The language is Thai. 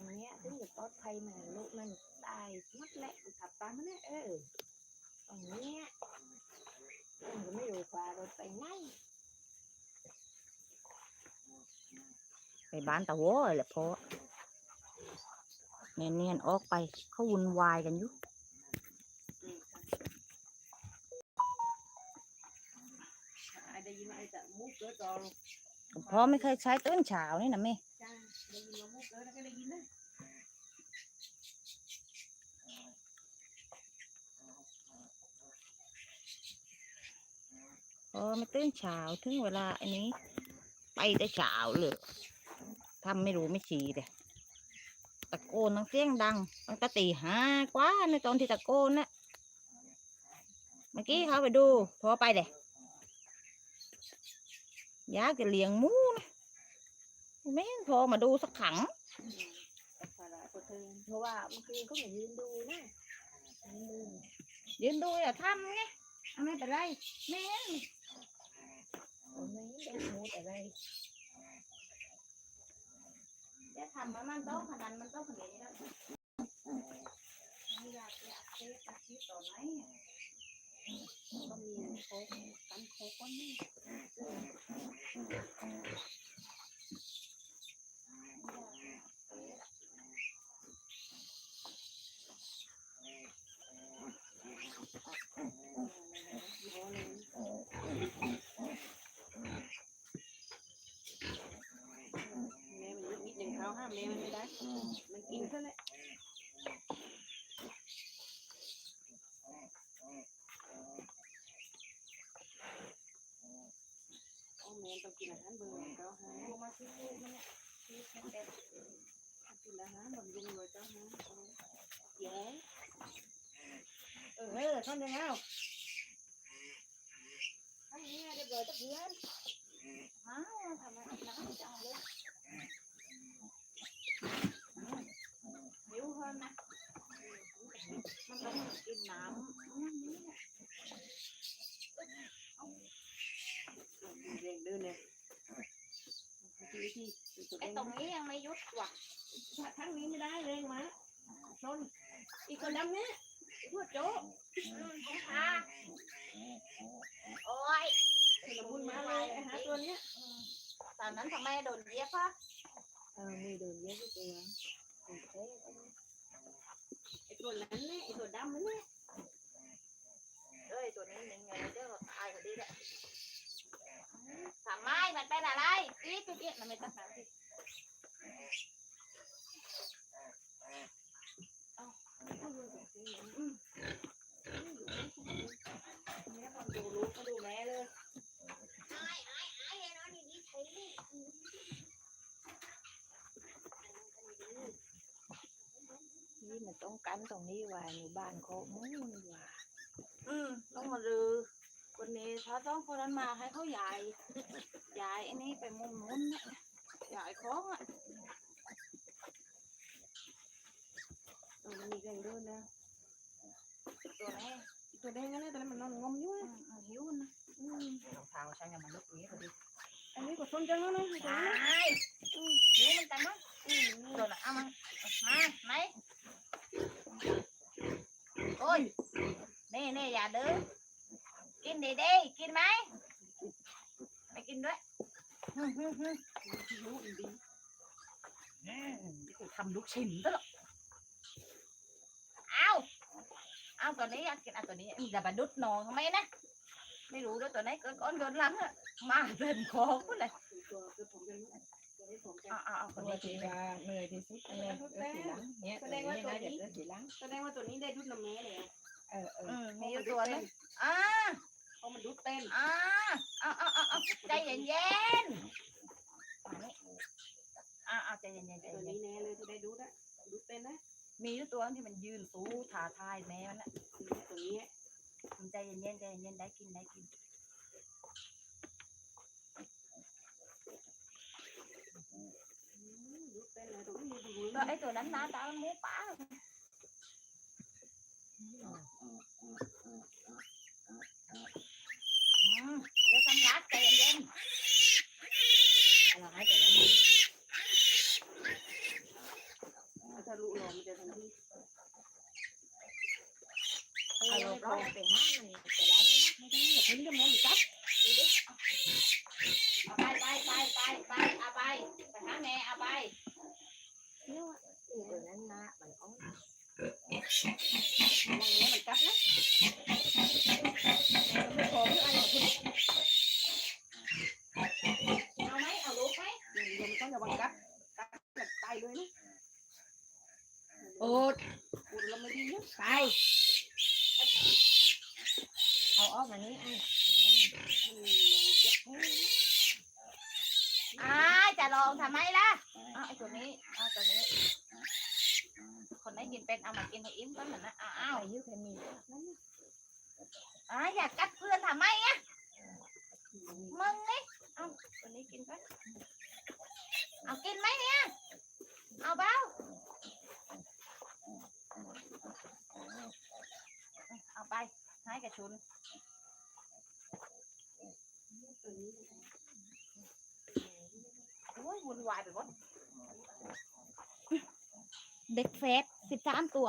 งเนี้ยถึงจะปลอดภัยมาลูกมันตายหมดแหละขับตามมันเนี่ยเออตรงเนี้ยมันก็ไม่รู้ว่ารถไปไหนไปบ้านตาโว้แหละพ่อเนียนๆออกไปเขาวุ่นวายกันอยู่ได้ยินไอ้จะมุกเกิดต่อ ลูกพ่อไม่เคยใช้ตื่นเช้านี่นะแม่จ้าได้ได้ยินนะพ่อไม่ตื่นเช้าถึงเวลาอันนี้ ไปแต่เช้าเลยทำไม่รู้ไม่ชี้เลยตะโกนทั้งเสียงดังตั้งแต่ตีห้ากว่าในตอนที่ตะโกนนะเมื่อกี้เขาไปดูพอไปเลย ยากจะเลี้ยงหมูนะไม่เห็นพอมาดูสักขังภาระตัวเธอเพราะว่าเมื่อคืนก็มายืนดูนะยืนดูยืนดูอย่าทำไงเอาไม่เป็นไรแม่นโอ้ไม่ได้มูดอะไรจะทำมันมันต้องขนาดมันต้องขนาดนี้แล้วอยากอยากเทสอาชีพต่อไหมก็มีโค้กกันโค้กก้อนนี้ แม่มันนิดหนึ่งเท้าห้ามแม่ มันไม่ได้มันกินซะแหละโอ้แม่ต้องกินอาหารเบอร์เจ้าหาลงมาที่ลูกมันเนี่ยที่แค่แต่กินอาหารบำรุงเลยเจ้าหาแย่เออเฮ้ยท่านยังไงท่านนี้เรียบร้อยตะเพื่อนอ้าวทำไมน้ำจังเลย หิวเพิ่นนะ มันต้องกิ น้ำเร่งเดินเลยทีทีไอ้ตรงนี้ยังไม่ยุดว่ะทั้งนี้ไม่ได้เร่งมาชนอีกคนดำเนี่ยทั่วโจ๊ะค่ะโอ้ยละมุนมาเลยไอ้หาตัวเนี้ยตอนนั้นทำไมโดนเย็บอะเออมีโดนเยอะที่ตัวไอ้ตัวนั้นเนี่ยไอ้ตัวดำนั่นเนี่ย เอ้ยตัวนี้หนึ่งไงเดี๋ยวเราตายพอดีแหละทำไมมันเป็นอะไร อีกอีกมันไม่ต้องทำสิแม่คนดูลูกก็ดูแม่เลยนี่มันต้องกันตรงนี้ว่าหมู่บ้านเขามุ่งว่า อืมต้องมาลือ คนนี้ถ้าต้องคนนั้นมาให้เขาใหญ่ใหญ่อันนี้ไปมุมนู้นนะใหญ่ของอะเออมันมีแรงเดินนะตัวนี้ตัวแดงนั่นแหละแต่มันนอนงมอยู่อืนะมมันหิวนะอืมรองเท้าฉันยังมันลุกนี้พอดีอันนี้ก็สนจังแล้วนะใช่หิวมันแต่มั้งอืมตัวน่ะเอามามาไหนโอ้ยนี่นี่อย่าดื้อ กินดีดีกินไหมไม่กินด้วยฮึฮึฮึ่มรู้อีดีทำลูกชิ้นตลอดเอาเอาตัวนี้อยากกินเอาตัวนี้มีแต่บดุดนองทำไมนะไม่รู้ด้วยตัวไหนเกินก้อนกินหลังอะมาเต็มคอกูเลยตัวคือผมเป็นตัวนี้ผมจะเอาเอาเอาคนตัวนี้กิที่นไปว่าเหนื่อยที่สุดเลยเกิดทีหลังเนี่ยตัวนี้ไม่น่าจะเกิดทีหลังแสดงว่าตัวนี้ได้ดุดน้ำแม่เลยเออเออมีตัวนึงอ่า เพราะมันดุดเต้นอ่าเอาเอาเอาเอาใจเย็นเย็นๆอันนี้อ่าเอาใจเย็นเย็นๆใจตัวเย็นนี้แน่เลยที่ได้ดุดอะดุดเต้นนะๆมีอยู่ตัวที่มันยืนสู้ท้าทายแม่มันน่ะตัวนี้ใจเย็นเย็นๆใจเย็นๆได้กินได้กินดุดเต้นเลยตัวนี้ดูตัวไอ้ตัวนั้นหน้าตามันหมูป่า อืมเดี๋ยวสำลักใจเย็นๆ อะไรแต่ละนี้ มันจะทันที เอา ลงร้อยไปห้ามันจะได้ไหมไม่ได้อย่าเพิ่งจะมองจับเอาไปไปไปไปไปเอาไปไปหาแม่เอาไปเนี่ยเดี๋ยวนั้นนะมันอ้อนมองนี้มันจับนะไม่พอไม่อะไรคุณเอาไหมเอาลูกไหมเดี๋ยวมันต้องระวังกัดกัดแบบตายเลยนะโอ้ดกูเราไม่ดีนะไปเอา ออกมานี้ไอ้อ่าจะลองทำไมล่ะเอาไอ้ตัวนี้เอาตัวนี้ คนไหนกินเป็นเอามากินให้อิ่มก่อนเหมือนนะอ้าวอายุแค่มีนั่นอ่าอยากกัดเพื่อนทำไมอะมึงนี่เอาตัวนี้กินไปเอากินไหมเนี่ยเอาเบ้าเอาไปให้ กระชุนโอ้ยวุ่นวายไปหมดเด็กเฟสสิบสามตัว